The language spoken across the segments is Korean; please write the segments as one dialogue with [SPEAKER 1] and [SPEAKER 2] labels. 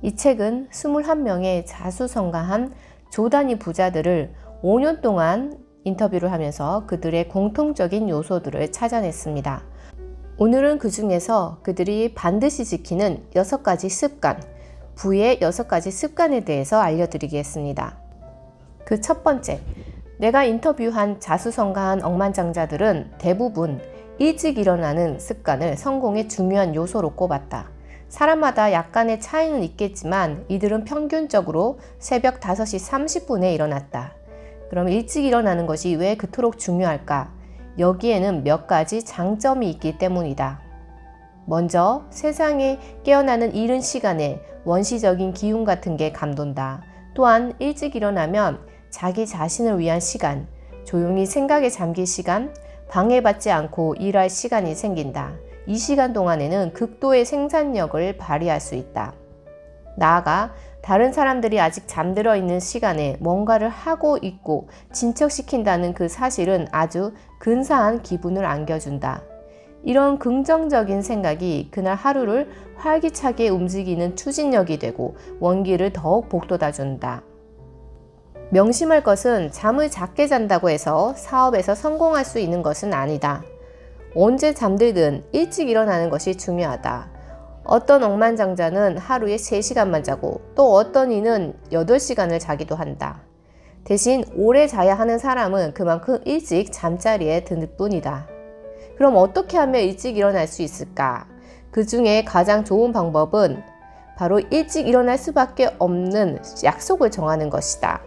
[SPEAKER 1] 이 책은 21명의 자수성가한 조단위 부자들을 5년 동안 인터뷰를 하면서 그들의 공통적인 요소들을 찾아냈습니다. 오늘은 그 중에서 그들이 반드시 지키는 6가지 습관, 부의 6가지 습관에 대해서 알려드리겠습니다. 그 첫 번째, 내가 인터뷰한 자수성가한 억만장자들은 대부분 일찍 일어나는 습관을 성공의 중요한 요소로 꼽았다. 사람마다 약간의 차이는 있겠지만 이들은 평균적으로 새벽 5시 30분에 일어났다. 그럼 일찍 일어나는 것이 왜 그토록 중요할까? 여기에는 몇 가지 장점이 있기 때문이다. 먼저 세상에 깨어나는 이른 시간에 원시적인 기운 같은 게 감돈다. 또한 일찍 일어나면 자기 자신을 위한 시간, 조용히 생각에 잠길 시간, 방해받지 않고 일할 시간이 생긴다. 이 시간 동안에는 극도의 생산력을 발휘할 수 있다. 나아가 다른 사람들이 아직 잠들어 있는 시간에 뭔가를 하고 있고 진척시킨다는 그 사실은 아주 근사한 기분을 안겨준다. 이런 긍정적인 생각이 그날 하루를 활기차게 움직이는 추진력이 되고 원기를 더욱 복돋아 준다. 명심할 것은 잠을 작게 잔다고 해서 사업에서 성공할 수 있는 것은 아니다. 언제 잠들든 일찍 일어나는 것이 중요하다. 어떤 억만장자는 하루에 3시간만 자고 또 어떤 이는 8시간을 자기도 한다. 대신 오래 자야 하는 사람은 그만큼 일찍 잠자리에 들 뿐이다. 그럼 어떻게 하면 일찍 일어날 수 있을까? 그 중에 가장 좋은 방법은 바로 일찍 일어날 수밖에 없는 약속을 정하는 것이다.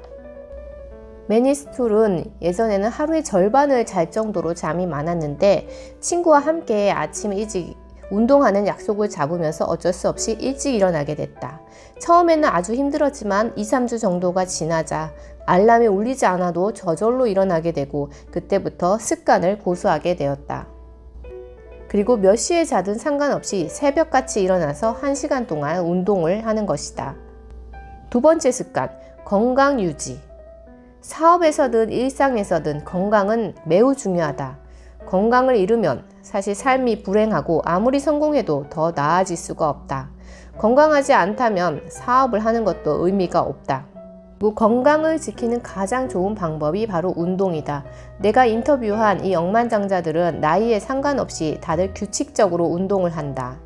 [SPEAKER 1] 매니스툴은 예전에는 하루의 절반을 잘 정도로 잠이 많았는데 친구와 함께 아침 일찍 운동하는 약속을 잡으면서 어쩔 수 없이 일찍 일어나게 됐다. 처음에는 아주 힘들었지만 2, 3주 정도가 지나자 알람이 울리지 않아도 저절로 일어나게 되고 그때부터 습관을 고수하게 되었다. 그리고 몇 시에 자든 상관없이 새벽같이 일어나서 1시간 동안 운동을 하는 것이다. 두 번째 습관, 건강 유지. 사업에서든 일상에서든 건강은 매우 중요하다. 건강을 잃으면 사실 삶이 불행하고 아무리 성공해도 더 나아질 수가 없다. 건강하지 않다면 사업을 하는 것도 의미가 없다. 그 건강을 지키는 가장 좋은 방법이 바로 운동이다. 내가 인터뷰한 이 억만장자들은 나이에 상관없이 다들 규칙적으로 운동을 한다.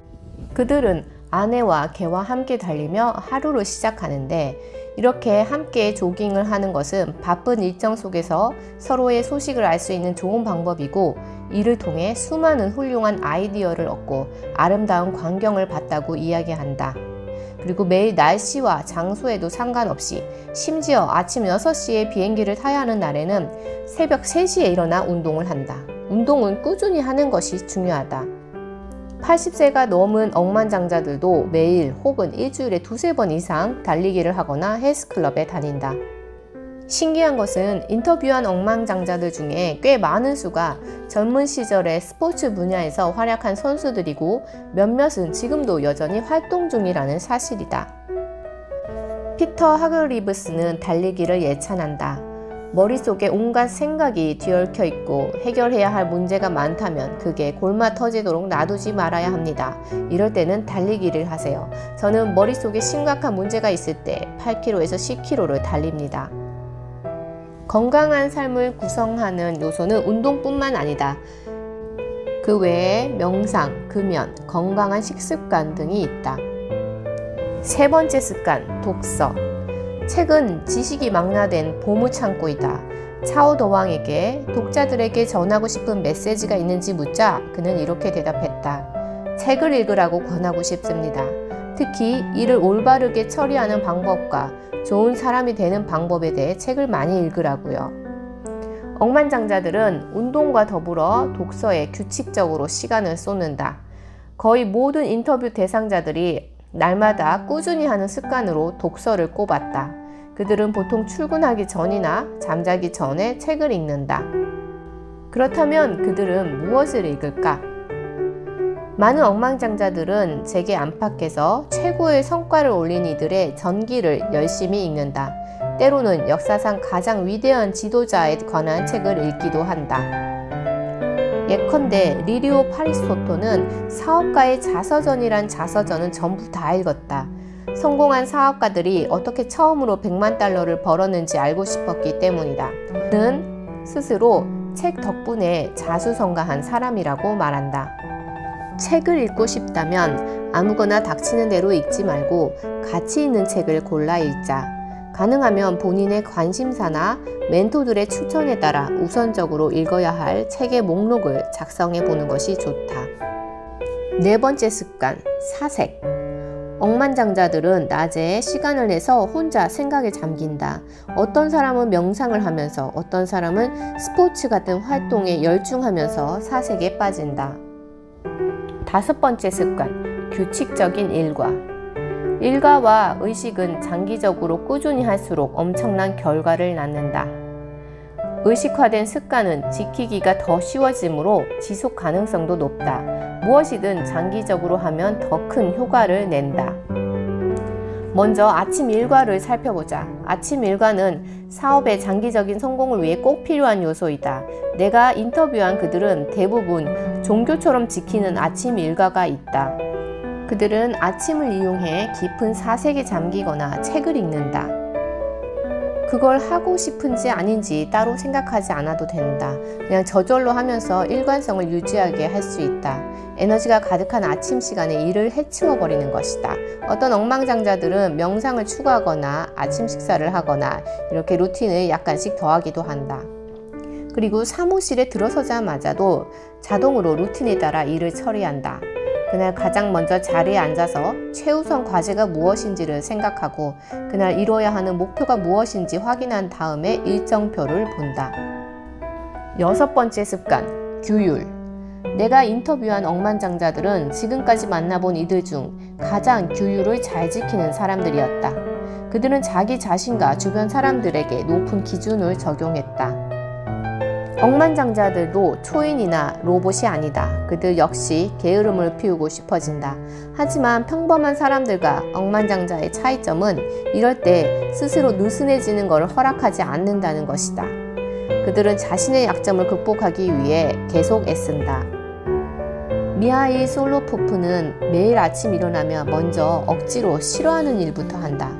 [SPEAKER 1] 그들은 아내와 개와 함께 달리며 하루를 시작하는데 이렇게 함께 조깅을 하는 것은 바쁜 일정 속에서 서로의 소식을 알 수 있는 좋은 방법이고 이를 통해 수많은 훌륭한 아이디어를 얻고 아름다운 광경을 봤다고 이야기한다. 그리고 매일 날씨와 장소에도 상관없이 심지어 아침 6시에 비행기를 타야 하는 날에는 새벽 3시에 일어나 운동을 한다. 운동은 꾸준히 하는 것이 중요하다. 80세가 넘은 억만장자들도 매일 혹은 일주일에 두세 번 이상 달리기를 하거나 헬스클럽에 다닌다. 신기한 것은 인터뷰한 억만장자들 중에 꽤 많은 수가 젊은 시절에 스포츠 분야에서 활약한 선수들이고 몇몇은 지금도 여전히 활동 중이라는 사실이다. 피터 하글리브스는 달리기를 예찬한다. 머릿속에 온갖 생각이 뒤얽혀 있고 해결해야 할 문제가 많다면 그게 골마 터지도록 놔두지 말아야 합니다. 이럴 때는 달리기를 하세요. 저는 머릿속에 심각한 문제가 있을 때 8km에서 10km를 달립니다. 건강한 삶을 구성하는 요소는 운동뿐만 아니다. 그 외에 명상, 금연, 건강한 식습관 등이 있다. 세 번째 습관, 독서. 책은 지식이 망라된 보물창고이다. 차오 도왕에게 독자들에게 전하고 싶은 메시지가 있는지 묻자 그는 이렇게 대답했다. 책을 읽으라고 권하고 싶습니다. 특히 이를 올바르게 처리하는 방법과 좋은 사람이 되는 방법에 대해 책을 많이 읽으라고요. 억만장자들은 운동과 더불어 독서에 규칙적으로 시간을 쏟는다. 거의 모든 인터뷰 대상자들이 날마다 꾸준히 하는 습관으로 독서를 꼽았다. 그들은 보통 출근하기 전이나 잠자기 전에 책을 읽는다. 그렇다면 그들은 무엇을 읽을까? 많은 억망장자들은 제게 안팎에서 최고의 성과를 올린 이들의 전기를 열심히 읽는다. 때로는 역사상 가장 위대한 지도자에 관한 책을 읽기도 한다. 예컨대 리리오 파리스토토는 사업가의 자서전이란 자서전은 전부 다 읽었다. 성공한 사업가들이 어떻게 처음으로 100만 달러를 벌었는지 알고 싶었기 때문이다. 그는 스스로 책 덕분에 자수성가한 사람이라고 말한다. 책을 읽고 싶다면 아무거나 닥치는 대로 읽지 말고 가치 있는 책을 골라 읽자. 가능하면 본인의 관심사나 멘토들의 추천에 따라 우선적으로 읽어야 할 책의 목록을 작성해 보는 것이 좋다. 네 번째 습관, 사색. 억만장자들은 낮에 시간을 내서 혼자 생각에 잠긴다. 어떤 사람은 명상을 하면서 어떤 사람은 스포츠 같은 활동에 열중하면서 사색에 빠진다. 다섯 번째 습관, 규칙적인 일과. 일과와 의식은 장기적으로 꾸준히 할수록 엄청난 결과를 낳는다. 의식화된 습관은 지키기가 더 쉬워지므로 지속 가능성도 높다. 무엇이든 장기적으로 하면 더 큰 효과를 낸다. 먼저 아침 일과를 살펴보자. 아침 일과는 사업의 장기적인 성공을 위해 꼭 필요한 요소이다. 내가 인터뷰한 그들은 대부분 종교처럼 지키는 아침 일과가 있다. 그들은 아침을 이용해 깊은 사색에 잠기거나 책을 읽는다. 그걸 하고 싶은지 아닌지 따로 생각하지 않아도 된다. 그냥 저절로 하면서 일관성을 유지하게 할 수 있다. 에너지가 가득한 아침 시간에 일을 해치워 버리는 것이다. 어떤 엉망장자들은 명상을 추가하거나 아침 식사를 하거나 이렇게 루틴을 약간씩 더하기도 한다. 그리고 사무실에 들어서자마자도 자동으로 루틴에 따라 일을 처리한다. 그날 가장 먼저 자리에 앉아서 최우선 과제가 무엇인지를 생각하고 그날 이뤄야 하는 목표가 무엇인지 확인한 다음에 일정표를 본다. 여섯 번째 습관, 규율. 내가 인터뷰한 억만장자들은 지금까지 만나본 이들 중 가장 규율을 잘 지키는 사람들이었다. 그들은 자기 자신과 주변 사람들에게 높은 기준을 적용했다. 억만장자들도 초인이나 로봇이 아니다. 그들 역시 게으름을 피우고 싶어진다. 하지만 평범한 사람들과 억만장자의 차이점은 이럴 때 스스로 느슨해지는 것을 허락하지 않는다는 것이다. 그들은 자신의 약점을 극복하기 위해 계속 애쓴다. 미하일 솔로포프는 매일 아침 일어나며 먼저 억지로 싫어하는 일부터 한다.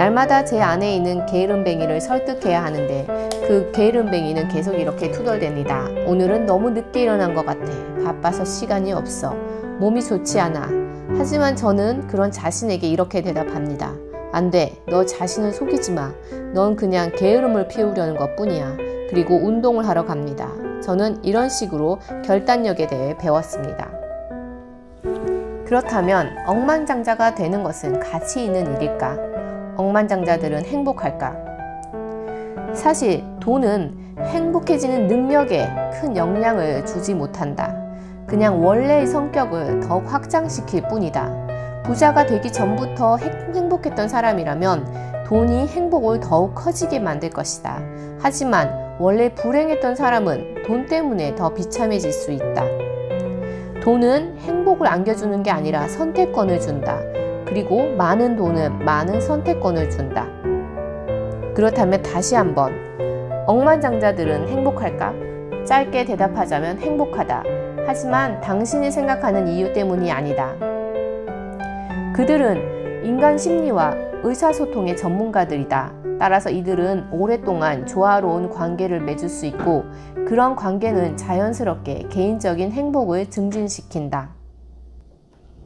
[SPEAKER 1] 날마다 제 안에 있는 게으름뱅이를 설득해야 하는데 그 게으름뱅이는 계속 이렇게 투덜댑니다. 오늘은 너무 늦게 일어난 것 같아. 바빠서 시간이 없어. 몸이 좋지 않아. 하지만 저는 그런 자신에게 이렇게 대답합니다. 안 돼. 너 자신을 속이지 마. 넌 그냥 게으름을 피우려는 것 뿐이야. 그리고 운동을 하러 갑니다. 저는 이런 식으로 결단력에 대해 배웠습니다. 그렇다면 억만장자가 되는 것은 가치 있는 일일까? 억만장자들은 행복할까? 사실 돈은 행복해지는 능력에 큰 영향을 주지 못한다. 그냥 원래의 성격을 더욱 확장시킬 뿐이다. 부자가 되기 전부터 행복했던 사람이라면 돈이 행복을 더욱 커지게 만들 것이다. 하지만 원래 불행했던 사람은 돈 때문에 더 비참해질 수 있다. 돈은 행복을 안겨주는 게 아니라 선택권을 준다. 그리고 많은 돈은 많은 선택권을 준다. 그렇다면 다시 한번 억만장자들은 행복할까? 짧게 대답하자면 행복하다. 하지만 당신이 생각하는 이유 때문이 아니다. 그들은 인간 심리와 의사소통의 전문가들이다. 따라서 이들은 오랫동안 조화로운 관계를 맺을 수 있고 그런 관계는 자연스럽게 개인적인 행복을 증진시킨다.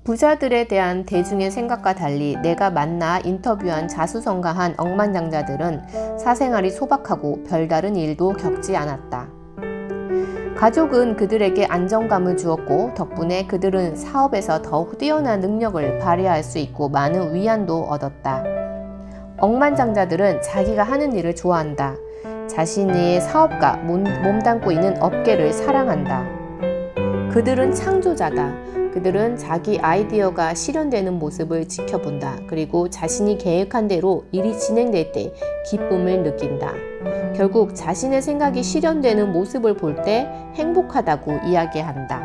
[SPEAKER 1] 부자들에 대한 대중의 생각과 달리 내가 만나 인터뷰한 자수성가한 억만장자들은 사생활이 소박하고 별다른 일도 겪지 않았다. 가족은 그들에게 안정감을 주었고 덕분에 그들은 사업에서 더욱 뛰어난 능력을 발휘할 수 있고 많은 위안도 얻었다. 억만장자들은 자기가 하는 일을 좋아한다. 자신의 사업과 몸담고 있는 업계를 사랑한다. 그들은 창조자다. 그들은 자기 아이디어가 실현되는 모습을 지켜본다. 그리고 자신이 계획한 대로 일이 진행될 때 기쁨을 느낀다. 결국 자신의 생각이 실현되는 모습을 볼 때 행복하다고 이야기한다.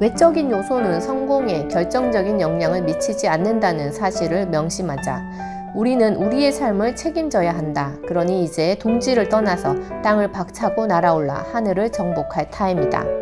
[SPEAKER 1] 외적인 요소는 성공에 결정적인 영향을 미치지 않는다는 사실을 명심하자. 우리는 우리의 삶을 책임져야 한다. 그러니 이제 동지를 떠나서 땅을 박차고 날아올라 하늘을 정복할 타임이다.